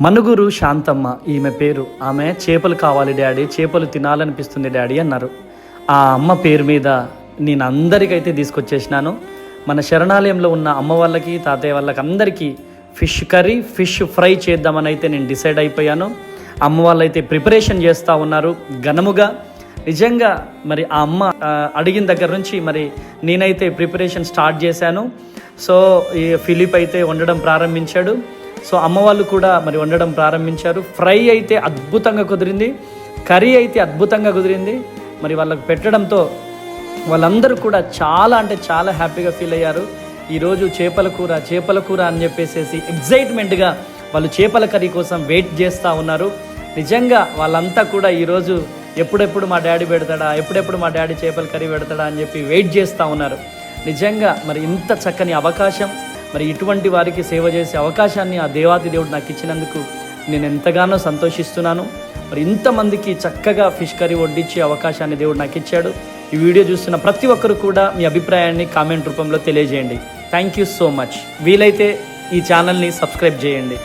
మనుగురు శాంతమ్మ ఈమె పేరు. ఆమె చేపలు కావాలి డాడీ చేపలు తినాలనిపిస్తుంది డాడీ అన్నారు. ఆ అమ్మ పేరు మీద నేను అందరికైతే తీసుకొచ్చేసినాను. మన శరణాలయంలో ఉన్న అమ్మ వాళ్ళకి తాతయ్య వాళ్ళకి అందరికీ ఫిష్ కర్రీ ఫిష్ ఫ్రై చేద్దామని అయితే నేను డిసైడ్ అయిపోయాను. అమ్మ వాళ్ళైతే ప్రిపరేషన్ చేస్తూ ఉన్నారు ఘనముగా. నిజంగా మరి ఆ అమ్మ అడిగిన దగ్గర నుంచి మరి నేనైతే ప్రిపరేషన్ స్టార్ట్ చేశాను. సో ఈ ఫిలిప్ అయితే వండడం ప్రారంభించాడు. సో అమ్మ వాళ్ళు కూడా మరి వండడం ప్రారంభించారు. ఫ్రై అయితే అద్భుతంగా కుదిరింది. కర్రీ అయితే అద్భుతంగా కుదిరింది. మరి వాళ్ళకు పెట్టడంతో వాళ్ళందరూ కూడా చాలా అంటే చాలా హ్యాపీగా ఫీల్ అయ్యారు. ఈరోజు చేపల కూర చేపల కూర అని చెప్పేసి ఎగ్జైట్మెంట్గా వాళ్ళు చేపల కర్రీ కోసం వెయిట్ చేస్తూ ఉన్నారు. నిజంగా వాళ్ళంతా కూడా ఈరోజు ఎప్పుడెప్పుడు మా డాడీ పెడతాడా ఎప్పుడెప్పుడు మా డాడీ చేపల కర్రీ పెడతాడా అని చెప్పి వెయిట్ చేస్తూ ఉన్నారు. నిజంగా మరి ఇంత చక్కని అవకాశం. మరి ఇటువంటి వారికి సేవ చేసే అవకాశాన్ని ఆ దేవాతి దేవుడు నాకు ఇచ్చినందుకు నేను ఎంతగానో సంతోషిస్తున్నాను. మరి ఇంతమందికి చక్కగా ఫిష్ కర్రీ వడ్డించే అవకాశాన్ని దేవుడు నాకు ఇచ్చాడు. ఈ వీడియో చూస్తున్న ప్రతి ఒక్కరు కూడా మీ అభిప్రాయాన్ని కామెంట్ రూపంలో తెలియజేయండి. థ్యాంక్ యూ సో మచ్ వీలైతే ఈ ఛానల్ని సబ్స్క్రైబ్ చేయండి.